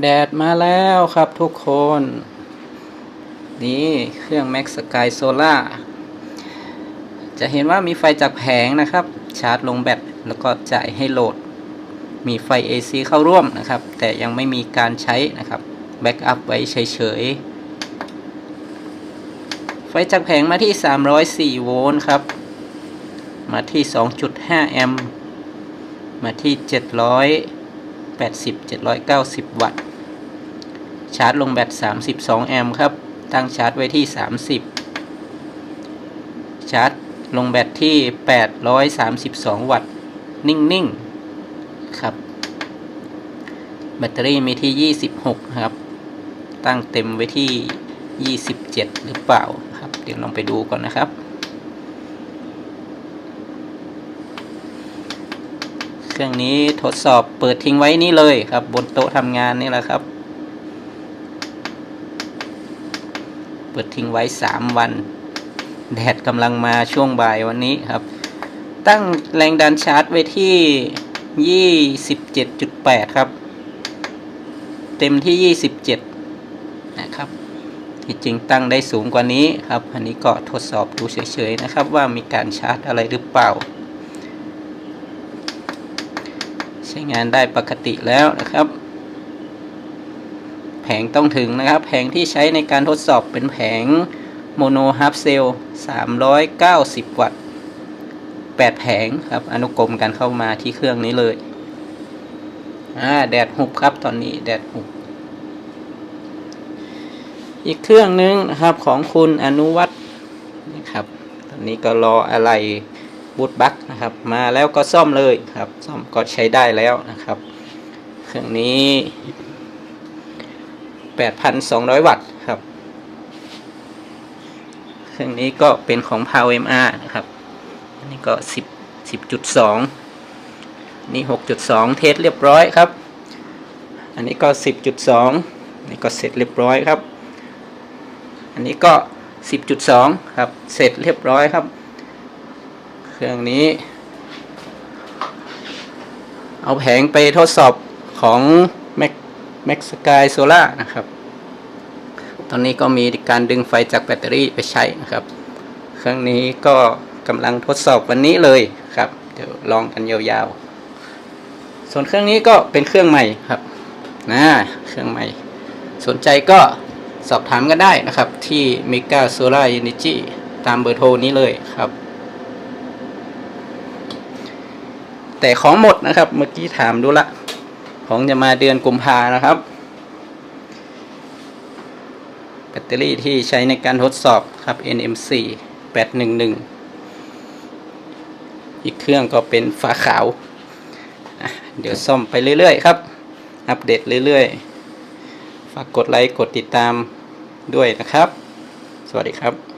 แดดมาแล้วครับทุกคน นี่เครื่อง Max Sky Solar จะเห็นว่ามีไฟจากแผงนะครับ ชาร์จลงแบตแล้วก็จ่ายให้โหลด มีไฟ AC เข้าร่วมนะครับ แต่ยังไม่มีการใช้นะครับ แบ็กอัพไว้เฉยๆ ไฟจากแผงมาที่ 304 โวลต์ครับ มาที่ 2.5 แอมป์ มาที่ 780 790 วัตต์ ชาร์จลงแบต 32 แอมป์ครับ ตั้งชาร์จไว้ที่ 30 ชาร์จลงแบตที่ 832 วัตต์ นิ่ง ๆ ครับ แบตเตอรี่มีที่ 26 ครับ ตั้งเต็มไว้ที่ 27 หรือเปล่าครับ เดี๋ยวลองไปดูก่อนนะครับ เครื่องนี้ทดสอบเปิดทิ้งไว้นี่เลยครับ บนโต๊ะทำงานนี่แหละครับ เปิดทิ้งไว้ 3 วัน แดดกำลังมาช่วงบ่ายวันนี้ครับ ตั้งแรงดันชาร์จไว้ที่ 27.8 ครับ เต็มที่ 27 นะครับที่จริงตั้งได้สูงกว่านี้ครับ อันนี้ก็ทดสอบดูเฉยๆนะครับ ว่ามีการชาร์จอะไรหรือเปล่า ใช้ งานได้ปกติแล้วนะครับ แผงต้องถึงนะครับ แผงที่ใช้ในการทดสอบเป็นแผงโมโนฮาร์ฟเซล390 วัตต์ 8 แผงครับ อนุกรมกันเข้ามาที่เครื่องนี้เลย อ่า แดดหุบครับตอนนี้แดดหุบ อีกเครื่องนึงนะครับของคุณอนุวัตรนะครับ ตอนนี้ก็รออะไร บูทบัคนะครับมาแล้วก็ซ่อมเลยครับซ่อมก็ใช้ได้แล้วนะครับ เครื่องนี้ 8,200 วัตต์ครับ เครื่องนี้ก็เป็นของ Power MR นะครับ อันนี้ก็ 10 10.2 นี่ 6.2 เทสเรียบร้อยครับ อันนี้ก็ 10.2 นี่ก็เสร็จเรียบร้อยครับ อันนี้ก็ 10.2 ครับ เสร็จเรียบร้อยครับ เครื่องนี้ เอาแผงไปทดสอบของ Max Max Sky Solar นะครับ ตอนนี้ก็มีการดึงไฟจากแบตเตอรี่ไปใช้นะครับ เครื่องนี้ก็กำลังทดสอบวันนี้เลยครับ เดี๋ยวลองกันยาวๆ ส่วนเครื่องนี้ก็เป็นเครื่องใหม่ครับนะเครื่องใหม่ สนใจก็สอบถามกันได้นะครับ ที่ Mega Solar Energy ตามเบอร์โทรนี้เลยครับ แต่ของหมดนะครับ เมื่อกี้ถามดูละ ของจะมาเดือนกุมภานะครับ แบตเตอรี่ที่ใช้ในการทดสอบครับ NMC 811 อีกเครื่องก็เป็นฝาขาว เดี๋ยวซ่อมไปเรื่อยๆครับ อัปเดตเรื่อยๆ ฝากกดไลค์ กดติดตามด้วยนะครับ สวัสดีครับ